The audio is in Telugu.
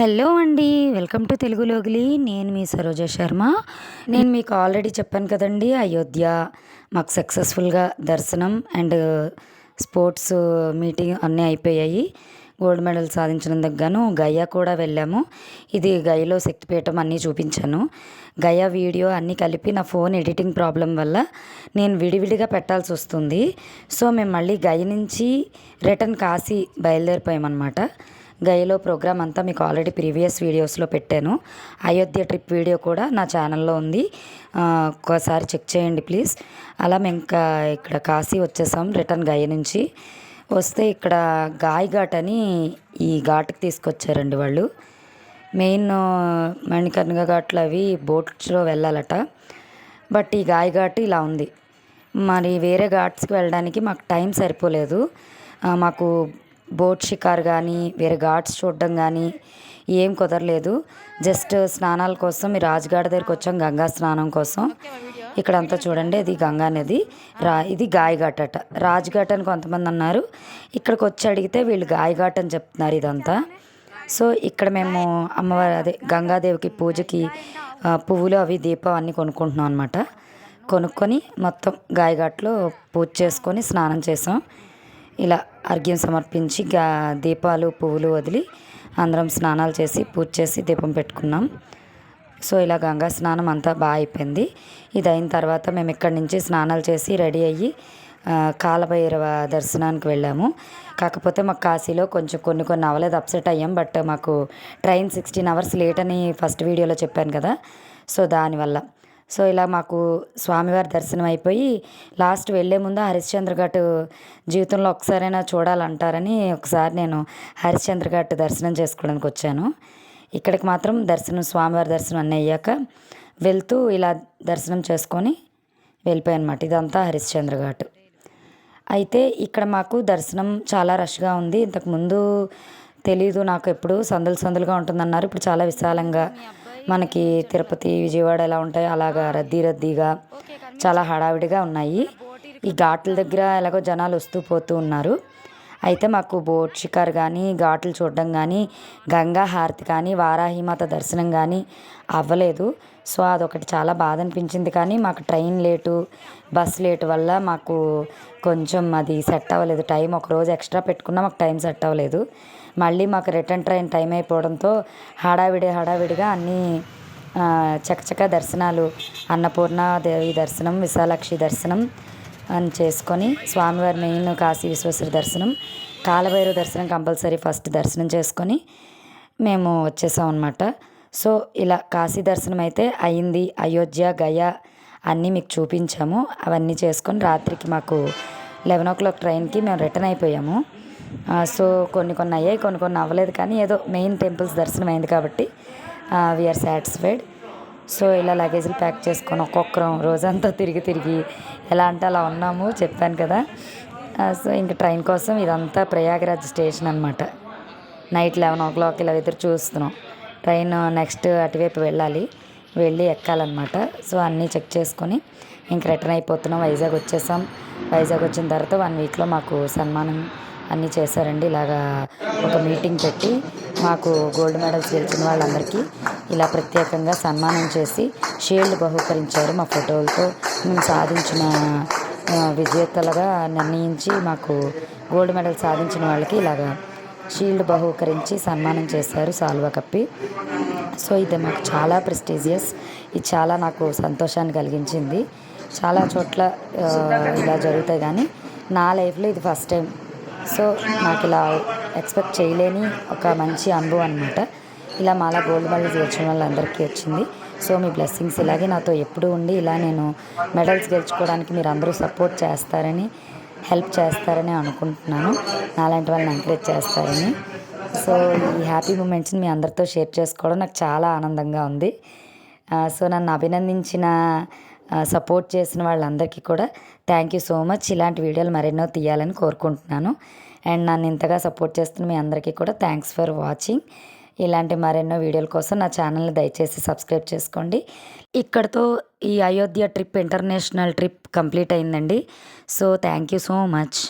హలో అండి. Welcome to Telugu Logili. నేను మీ సరోజ శర్మ. నేను మీకు ఆల్రెడీ చెప్పాను కదండి అయోధ్య మాకు సక్సెస్ఫుల్గా దర్శనం అండ్ స్పోర్ట్స్ మీటింగ్ అన్నీ అయిపోయాయి. గోల్డ్ మెడల్ సాధించినందుకు గాను గయా కూడా వెళ్ళాము. ఇది గయలో శక్తిపీఠం అన్నీ చూపించాను. గయా వీడియో అన్నీ కలిపి నా ఫోన్ ఎడిటింగ్ ప్రాబ్లం వల్ల నేను విడివిడిగా పెట్టాల్సి వస్తుంది. సో మేము మళ్ళీ గయ నుంచి రిటర్న్ కాశీ బయలుదేరిపోయామన్నమాట. గయలో ప్రోగ్రామ్ అంతా మీకు ఆల్రెడీ ప్రీవియస్ వీడియోస్లో పెట్టాను. అయోధ్య ట్రిప్ వీడియో కూడా నా ఛానల్లో ఉంది. ఒకసారి చెక్ చేయండి ప్లీజ్. అలా మేము ఇంకా ఇక్కడ కాశీ వచ్చేసాం రిటర్న్ గయ నుంచి. వస్తే ఇక్కడ గాయ్ ఘాట్ అని ఈ ఘాట్కి తీసుకొచ్చారండి వాళ్ళు. మెయిన్ మణికర్ణిక ఘాట్లు అవి బోట్స్లో వెళ్ళాలట. బట్ ఈ గాయ్ ఘాట్ ఇలా ఉంది. మరి వేరే ఘాట్స్కి వెళ్ళడానికి మాకు టైం సరిపోలేదు. మాకు బోట్ షికార్ కానీ వేరే ఘాట్స్ చూడడం కానీ ఏం కుదరలేదు. జస్ట్ స్నానాల కోసం ఈ రాజ్గాడ్ దగ్గరికి వచ్చాం గంగా స్నానం కోసం. ఇక్కడ అంతా చూడండి ఇది గంగా నది. రా ఇది గాయఘాట్ అట రాజ్ఘాట్ అని కొంతమంది అన్నారు. ఇక్కడికి వచ్చి అడిగితే వీళ్ళు గాయఘాట్ అని చెప్తున్నారు ఇదంతా. సో ఇక్కడ మేము అమ్మవారి అదే గంగాదేవికి పూజకి పువ్వులు అవి దీపం అన్నీ కొనుక్కుంటున్నాం అనమాట కొనుక్కొని మొత్తం గాయఘాట్లో పూజ చేసుకొని స్నానం చేసాం. ఇలా అర్ఘ్యం సమర్పించి గా దీపాలు పువ్వులు వదిలి అందరం స్నానాలు చేసి పూజ చేసి దీపం పెట్టుకున్నాం. సో ఇలా గంగా స్నానం అంతా బాగా అయిపోయింది. ఇది అయిన తర్వాత మేము ఇక్కడి నుంచి స్నానాలు చేసి రెడీ అయ్యి కాలభైరవ దర్శనానికి వెళ్ళాము. కాకపోతే మాకు కాశీలో కొంచెం కొన్ని కొన్ని అవ్వలేదు అప్సెట్ అయ్యాం. బట్ మాకు ట్రైన్ సిక్స్టీన్ అవర్స్ లేట్ అని ఫస్ట్ వీడియోలో చెప్పాను కదా. సో దానివల్ల. సో ఇలా మాకు స్వామివారి దర్శనం అయిపోయి లాస్ట్ వెళ్ళే ముందు హరిశ్చంద్ర ఘాట్ జీవితంలో ఒకసారైనా చూడాలంటారని ఒకసారి నేను హరిశ్చంద్ర ఘాట్ దర్శనం చేసుకోవడానికి వచ్చాను. ఇక్కడికి మాత్రం దర్శనం స్వామివారి దర్శనం అన్నీ అయ్యాక వెళ్తూ ఇలా దర్శనం చేసుకొని వెళ్ళిపోయాను అనమాట ఇదంతా హరిశ్చంద్ర ఘాట్. అయితే ఇక్కడ మాకు దర్శనం చాలా రష్గా ఉంది. ఇంతకుముందు తెలీదు నాకు ఎప్పుడు సందులు సందులుగా ఉంటుందన్నారు. ఇప్పుడు చాలా విశాలంగా మనకి తిరుపతి విజయవాడ ఎలా ఉంటాయో అలాగా రద్దీ రద్దీగా చాలా హడావిడిగా ఉన్నాయి. ఈ ఘాట్ల దగ్గర ఎలాగో జనాలు వస్తూ పోతూ ఉన్నారు. అయితే మాకు బోట్ షికార్ కానీ ఘాట్లు చూడడం కానీ గంగా హారతి కానీ వారాహిమాత దర్శనం కానీ అవ్వలేదు. సో అదొకటి చాలా బాధ అనిపించింది. కానీ మాకు ట్రైన్ లేటు బస్ లేటు వల్ల మాకు కొంచెం అది సెట్ అవ్వలేదు. టైం ఒక రోజు ఎక్స్ట్రా పెట్టుకున్నా మాకు టైం సెట్ అవ్వలేదు. మళ్ళీ మాకు రిటర్న్ ట్రైన్ టైం అయిపోవడంతో హడావిడి హడావిడిగా అన్నీ చకచక దర్శనాలు అన్నపూర్ణ దేవి దర్శనం విశాలాక్షి దర్శనం అని చేసుకొని స్వామివారి మెయిన్ కాశీ విశ్వేశ్వర దర్శనం కాలభైరవ దర్శనం కంపల్సరీ ఫస్ట్ దర్శనం చేసుకొని మేము వచ్చేసాం అనమాట సో ఇలా కాశీ దర్శనం అయితే అయింది. అయోధ్య గయా అన్నీ మీకు చూపించాము. అవన్నీ చేసుకొని రాత్రికి మాకు లెవెన్ ఓ క్లాక్ ట్రైన్కి మేము రిటర్న్ అయిపోయాము. సో కొన్ని కొన్ని అయ్యాయి కొన్ని కొన్ని అవ్వలేదు కానీ ఏదో మెయిన్ టెంపుల్స్ దర్శనం అయింది కాబట్టి వీఆర్ సాటిస్ఫైడ్ సో ఇలా లగేజ్లు ప్యాక్ చేసుకొని ఒక్కొక్కరం రోజంతా తిరిగి తిరిగి ఎలా అంటే అలా ఉన్నాము చెప్పాను కదా. సో ఇంక ట్రైన్ కోసం ఇదంతా ప్రయాగరాజ్ స్టేషన్ అనమాట నైట్ లెవెన్ ఓ క్లాక్ ఇలా ఎదురు చూస్తున్నాం. ట్రైన్ నెక్స్ట్ అటువైపు వెళ్ళాలి వెళ్ళి ఎక్కాలన్నమాట. సో అన్నీ చెక్ చేసుకొని ఇంక రిటర్న్ అయిపోతున్నాం. వైజాగ్ వచ్చేసాం. వైజాగ్ వచ్చిన తర్వాత వన్ వీక్లో మాకు సన్మానం అన్నీ చేశారండి. ఇలాగా ఒక మీటింగ్ పెట్టి మాకు గోల్డ్ మెడల్స్ గెలిచిన వాళ్ళందరికీ ఇలా ప్రత్యేకంగా సన్మానం చేసి షీల్డ్ బహుకరించారు మా ఫోటోలతో. మేము సాధించిన విజేతలుగా నిర్ణయించి మాకు గోల్డ్ మెడల్ సాధించిన వాళ్ళకి ఇలాగా షీల్డ్ బహుకరించి సన్మానం చేశారు సాల్వా కప్పి. సో ఇది మాకు చాలా ప్రెస్టీజియస్. ఇది చాలా నాకు సంతోషాన్ని కలిగించింది. చాలా చోట్ల ఇలా జరుగుతాయి కానీ నా లైఫ్లో ఇది ఫస్ట్ టైం. సో నాకు ఇలా ఎక్స్పెక్ట్ చేయలేని ఒక మంచి అనుభవం అనమాట ఇలా మాలా గోల్డ్ మెడల్స్ గెలిచిన వాళ్ళందరికీ వచ్చింది. సో మీ బ్లెస్సింగ్స్ ఇలాగే నాతో ఎప్పుడు ఉండి ఇలా నేను మెడల్స్ గెలుచుకోవడానికి మీరు అందరూ సపోర్ట్ చేస్తారని హెల్ప్ చేస్తారని అనుకుంటున్నాను. నాలాంటి వాళ్ళని ఎంకరేజ్ చేస్తారని. సో ఈ హ్యాపీ మూమెంట్స్ని మీ అందరితో షేర్ చేసుకోవడం నాకు చాలా ఆనందంగా ఉంది. సో నన్ను అభినందించిన సపోర్ట్ చేసిన వాళ్ళందరికీ కూడా థ్యాంక్ యూ సో మచ్ ఇలాంటి వీడియోలు మరెన్నో తీయాలని కోరుకుంటున్నాను. అండ్ నన్ను ఇంతగా సపోర్ట్ చేస్తున్న మీ అందరికీ కూడా థ్యాంక్స్ ఫర్ వాచింగ్ ఇలాంటి మరెన్నో వీడియోల కోసం నా ఛానల్ని దయచేసి సబ్స్క్రైబ్ చేసుకోండి. ఇక్కడతో ఈ Ayodhya trip international trip complete అయిందండి. So thank you so much